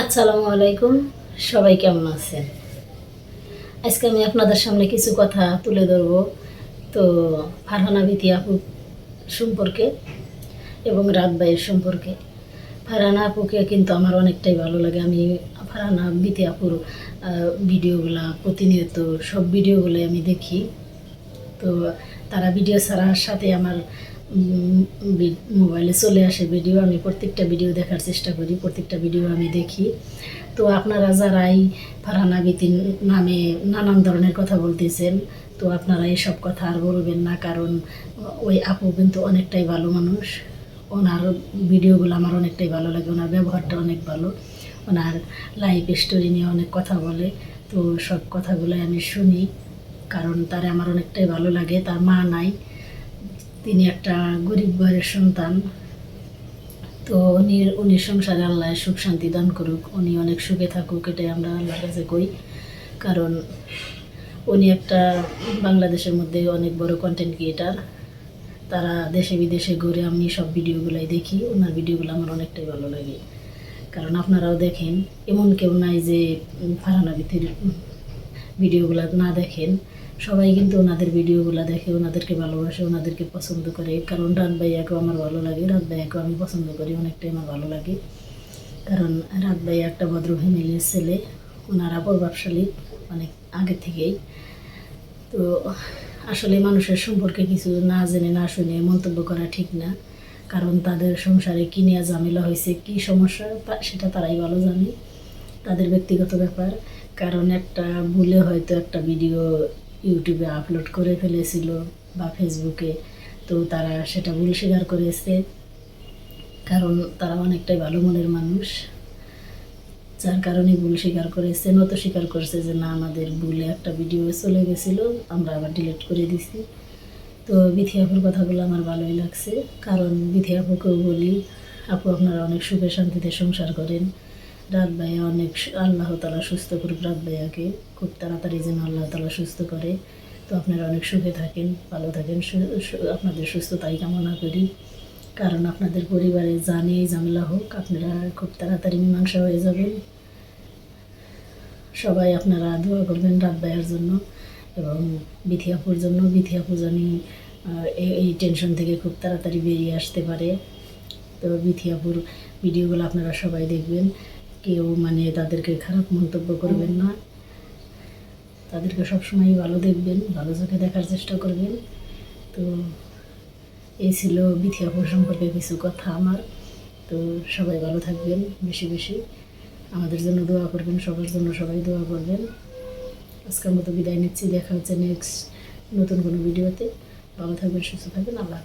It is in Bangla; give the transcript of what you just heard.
আসসালামু আলাইকুম সবাই কেমন আছেন? আজকে আমি আপনাদের সামনে কিছু কথা তুলে ধরব। তো ফারহানা বিতি আপু সম্পর্কে এবং রাত ভাইয়ের সম্পর্কে। ফারহানা আপুকে কিন্তু আমার অনেকটাই ভালো লাগে। আমি ফারহানা বিতি আপুর ভিডিওগুলা প্রতিনিয়ত সব ভিডিওগুলো আমি দেখি। তো তারা ভিডিও ছাড়ার সাথে আমার মোবাইলে চলে আসে ভিডিও, আমি প্রত্যেকটা ভিডিও দেখার চেষ্টা করি, প্রত্যেকটা ভিডিও আমি দেখি। তো আপনারা যারাই ফারহানা বিতিন নামে নানান ধরনের কথা বলতেছেন, তো আপনারা এসব কথা আর বলবেন না, কারণ ওই আপু কিন্তু অনেকটাই ভালো মানুষ। ওনার ভিডিওগুলো আমার অনেকটাই ভালো লাগে, ওনার ব্যবহারটা অনেক ভালো। ওনার লাইফ স্টোরি নিয়ে অনেক কথা বলে। তো সব কথাগুলো আমি শুনি, কারণ তার আমার অনেকটাই ভালো লাগে, তার মা নাই। তিনি একটা গরিব ঘরের সন্তান। তো উনি উনি সংসারে আল্লাহ সুখ শান্তি দান করুক। উনি অনেক সুখে থাকুক, এটাই আমরা আল্লাহর কাছে কই। কারণ উনি একটা বাংলাদেশের মধ্যে অনেক বড় কন্টেন্ট ক্রিয়েটার তারা দেশে বিদেশে ঘুরে আমি সব ভিডিওগুলাই দেখি। ওনার ভিডিওগুলো আমার অনেকটাই ভালো লাগে। কারণ আপনারাও দেখেন, এমন কেউ নাই যে বিথির ভিডিওগুলো না দেখেন। সবাই কিন্তু ওনাদের ভিডিওগুলো দেখে, ওনাদেরকে ভালোবাসে, ওনাদেরকে পছন্দ করে। কারণ রাত ভাইয়াকেও আমার ভালো লাগে রাত ভাইয়াকেও আমি পছন্দ করি, অনেকটাই আমার ভালো লাগে। কারণ রাত ভাইয়া একটা ভদ্র ফ্যামিলির ছেলে, ওনারা প্রভাবশালী অনেক আগে থেকেই। তো আসলে মানুষের সম্পর্কে কিছু না জেনে, না শুনে মন্তব্য করা ঠিক না। কারণ তাদের সংসারে কী নিয়ে ঝামেলা হয়েছে, কী সমস্যা, তা- সেটা তারাই ভালো জানে। তাদের ব্যক্তিগত ব্যাপার। কারণ একটা ভুলে হয়তো একটা ভিডিও ইউটিউবে আপলোড করে ফেলেছিল বা ফেসবুকে তো তারা সেটা ভুল স্বীকার করেছে কারণ তারা অনেকটাই ভালো মনের মানুষ। যার কারণে ভুল স্বীকার করেছে নত স্বীকার করেছে যে, না, আমাদের ভুলে একটা ভিডিও চলে গেছিল, আমরা আবার ডিলিট করে দিছি। তো বিথি আপুর কথাগুলো আমার ভালোই লাগছে। কারণ বিথি আপুকেও বলি, আপু, আপনারা অনেক সুখে শান্তিতে সংসার করেন। রাত ভাইয়া অনেক আল্লাহ তালা সুস্থ করুক রাত ভাইয়াকে খুব তাড়াতাড়ি যেন আল্লাহ তালা সুস্থ করে। তো আপনারা অনেক সুখে থাকেন, ভালো থাকেন আপনাদের সুস্থতাই কামনা করি। কারণ আপনাদের পরিবারে জানে ঝামেলা হোক, আপনারা খুব তাড়াতাড়ি মীমাংসা হয়ে যাবেন। সবাই আপনারা দোয়া করবেন রাত ভাইয়ার জন্য এবং বিথিয়াপুর জন্য। বিথিয়াপুর জানি এই টেনশন থেকে খুব তাড়াতাড়ি বেরিয়ে আসতে পারে। তো বিথিয়াপুর ভিডিওগুলো আপনারা সবাই দেখবেন। কেউ মানে তাদেরকে খারাপ মন্তব্য করবেন না। তাদেরকে সবসময় ভালো দেখবেন, ভালো চোখে দেখার চেষ্টা করবেন। তো এই ছিল বিথিয়াপুর সম্পর্কে কিছু কথা আমার। তো সবাই ভালো থাকবেন, বেশি বেশি। আমাদের জন্য দোয়া করবেন, সবার জন্য সবাই দোয়া করবেন। আজকের মতো বিদায় নিচ্ছি, দেখা হচ্ছে নেক্সট নতুন কোনো ভিডিওতে। ভালো থাকবেন, সুস্থ থাকবেন, আল্লাহ